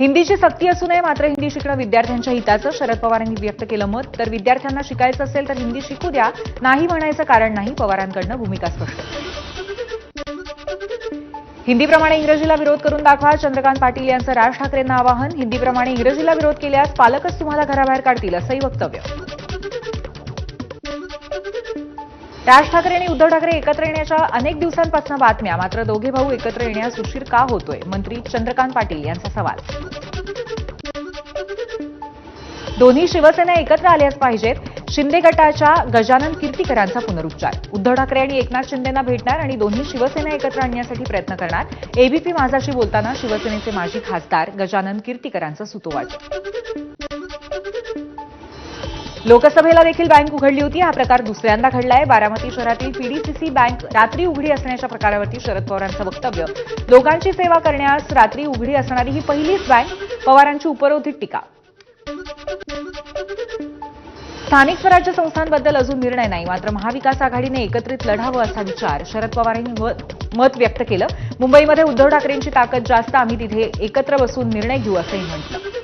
हिंदीची सक्ती असू नये मात्र हिंदी शिकणं विद्यार्थ्यांच्या हिताचं. शरद पवारांनी व्यक्त केलं मत. तर विद्यार्थ्यांना शिकायचं असेल तर हिंदी शिकू द्या. नाही म्हणायचं कारण नाही पवारांकडनं भूमिका स्पष्ट. हिंदीप्रमाणे इंग्रजीला विरोध करून दाखवा. चंद्रकांत पाटील यांचं राज ठाकरेंना आवाहन. हिंदीप्रमाणे इंग्रजीला विरोध केल्यास पालकच तुम्हाला घराबाहेर काढतील असंही वक्तव्य. राज ठाकरे आणि उद्धव ठाकरे एकत्र येण्याच्या अनेक दिवसांपासून बातम्या. मात्र दोघे भाऊ एकत्र येण्यास उशीर का होतोय? मंत्री चंद्रकांत पाटील यांचा सवाल. दोन्ही शिवसेना एकत्र आल्याच पाहिजेत. शिंदे गटाच्या गजानन कीर्तीकरांचा पुनरुच्चार. उद्धव ठाकरे आणि एकनाथ शिंदेना भेटणार आणि दोन्ही शिवसेना एकत्र आणण्यासाठी प्रयत्न करणार. एबीपी माझाशी बोलताना शिवसेनेचे माजी खासदार गजानन कीर्तीकरांचं सुतोवाच. लोकसभेला देखील बँक उघडली होती. हा प्रकार दुसऱ्यांदा घडलाय. बारामती शहरातील पीडीसीसी बँक रात्री उघडी असण्याच्या प्रकारावरती शरद पवारांचं वक्तव्य. लोकांची सेवा करण्यास रात्री उघडी असणारी ही पहिलीच बँक पवारांची उपरोधिक टीका. स्थानिक स्वराज्य संस्थांबद्दल अजून निर्णय नाही. मात्र महाविकास आघाडीने एकत्रित लढावं असा विचार शरद पवारांनी मत- मत व्यक्त केलं. मुंबईमध्ये उद्धव ठाकरेंची ताकद जास्त. आम्ही तिथे एकत्र बसून निर्णय घेऊ असंही म्हटलं.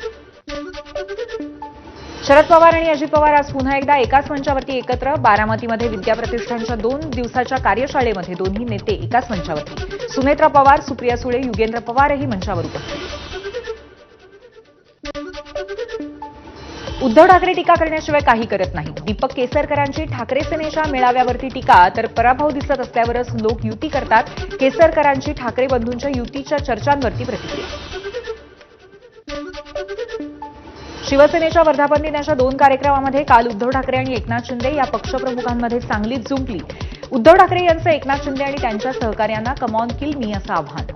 शरद पवार आणि अजित पवार आज पुन्हा एकदा एकाच मंचावरती एकत्र बारामतीमध्ये विद्या प्रतिष्ठानच्या दोन दिवसाच्या कार्यशाळेमध्ये दोन्ही नेते एकाच मंचावरती. सुनेत्रा पवार सुप्रिया सुळे युगेंद्र पवारही मंचावर उपस्थित. उद्धव ठाकरे टीका करण्याशिवाय काही करत नाही. दीपक केसरकरांची ठाकरे सेनेच्या मेळाव्यावरती टीका तर पराभव दिसत असल्यावरच लोक युती करतात. केसरकरांची ठाकरे बंधूंच्या युतीच्या चर्चांवरती प्रतिक्रिया. शिवसेनेच्या वर्धापन दिनाच्या दोन कार्यक्रमामध्ये काल उद्धव ठाकरे आणि एकनाथ शिंदे या पक्षप्रमुखांमध्ये चांगलीच जुंपली. उद्धव ठाकरे यांचं एकनाथ शिंदे आणि त्यांच्या सहकार्यांना कमॉन किल मी असं आव्हान.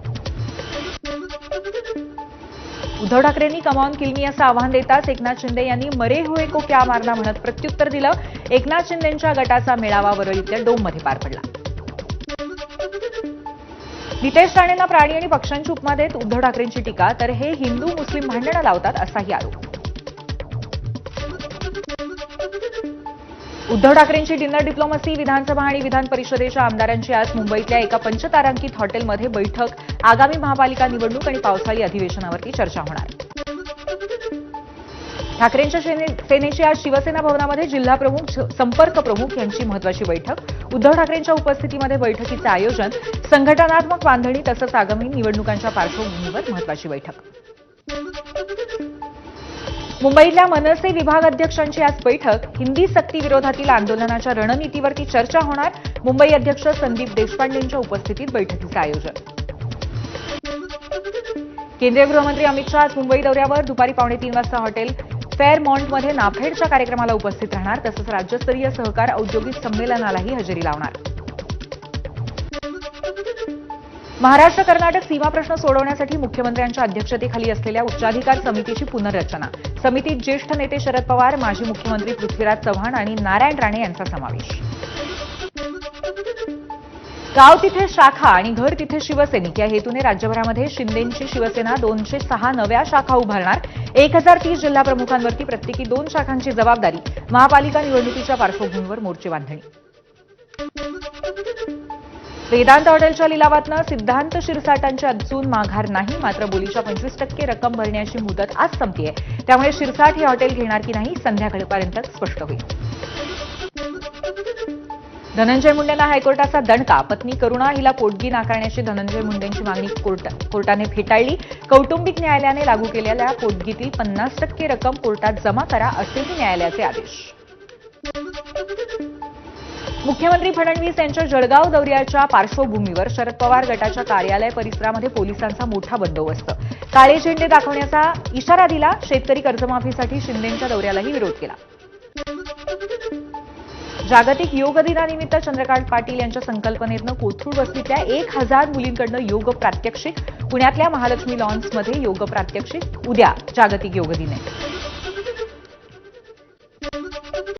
उद्धव ठाकरेंनी कमॉन किल मी असं आव्हान देताच एकनाथ शिंदे यांनी मरे हुए को क्या मारना म्हणत प्रत्युत्तर दिलं. एकनाथ शिंदेंच्या गटाचा मेळावा वरळीतल्या डोममध्ये पार पडला. नितेश राणेंना प्राणी आणि पक्षांची उपमा देत उद्धव ठाकरेंची टीका तर हे हिंदू मुस्लिम भांडणं लावतात असाही आरोप. उद्धव ठाकरेंची डिनर डिप्लोमसी विधानसभा आणि विधान परिषदेच्या आमदारांची आज मुंबईतल्या एका पंचतारांकित हॉटेलमध्ये बैठक. आगामी महापालिका निवडणूक आणि पावसाळी अधिवेशनावरती चर्चा होणार. ठाकरेंच्या सेनेची आज शिवसेना भवनामध्ये जिल्हा प्रमुख संपर्क प्रमुख यांची महत्वाची बैठक. उद्धव ठाकरेंच्या उपस्थितीमध्ये बैठकीचं आयोजन संघटनात्मक बांधणी तसंच आगामी निवडणुकांच्या पार्श्वभूमीवर महत्वाची बैठक. मुंबईतल्या मनसे विभाग अध्यक्षांची आज बैठक. हिंदी सक्ती विरोधातील आंदोलनाच्या रणनीतीवरती चर्चा होणार. मुंबई अध्यक्ष संदीप देशपांडेंच्या उपस्थितीत बैठकीचं आयोजन. केंद्रीय गृहमंत्री अमित शहा आज मुंबई दौऱ्यावर. दुपारी पावणे तीन वाजता हॉटेल फेअरमॉन्टमध्ये नाफेडच्या कार्यक्रमाला उपस्थित राहणार. तसंच राज्यस्तरीय सहकार औद्योगिक संमेलनालाही हजेरी लावणार. महाराष्ट्र कर्नाटक सीमा प्रश्न सोडवण्यासाठी मुख्यमंत्र्यांच्या अध्यक्षतेखाली असलेल्या उच्चाधिकार समितीची पुनर्रचना. समितीत ज्येष्ठ नेते शरद पवार माजी मुख्यमंत्री पृथ्वीराज चव्हाण आणि नारायण राणे यांचा समावेश. गाव तिथे शाखा आणि घर तिथे शिवसैनिक. या हेतूने राज्यभरामध्ये शिंदेंची शिवसेना दोनशे सहा नव्या शाखा उभारणार. एक हजार तीस जिल्हा प्रमुखांवरती प्रत्येकी दोन शाखांची जबाबदारी महापालिका निवडणुकीच्या पार्श्वभूमीवर मोर्चे बांधणी. वेदांत हॉटेलच्या लिलावातनं सिद्धांत शिरसाटांची अजून माघार नाही मात्र बोलीच्या पंचवीस टक्के रक्कम भरण्याची मुदत आज संपतीये त्यामुळे शिरसाट हे हॉटेल घेणार की नाही संध्याकाळपर्यंत स्पष्ट होईल. धनंजय मुंडेंना हायकोर्टाचा दणका पत्नी करुणा हिला पोटगी नाकारण्याची धनंजय मुंडेंची मागणी कोर्ट- कोर्टाने फेटाळली. कौटुंबिक न्यायालयाने लागू केलेल्या पोटगीतील पन्नास टक्के रक्कम कोर्टात जमा करा असेही न्यायालयाचे आदेश. मुख्यमंत्री फडणवीस यांच्या जळगाव दौऱ्याच्या पार्श्वभूमीवर शरद पवार गटाच्या कार्यालय परिसरामध्ये पोलिसांचा मोठा बंदोबस्त. काळे झेंडे दाखवण्याचा इशारा दिला शेतकरी कर्जमाफीसाठी शिंदेंच्या दौऱ्यालाही विरोध केला. जागतिक योग दिनानिमित्त चंद्रकांत पाटील यांच्या संकल्पनेतनं कोथरूड वस्तीतल्या एक हजार मुलींकडनं योग प्रात्यक्षिक पुण्यातल्या महालक्ष्मी लॉन्समध्ये योग प्रात्यक्षिक उद्या जागतिक योग दिन आहे.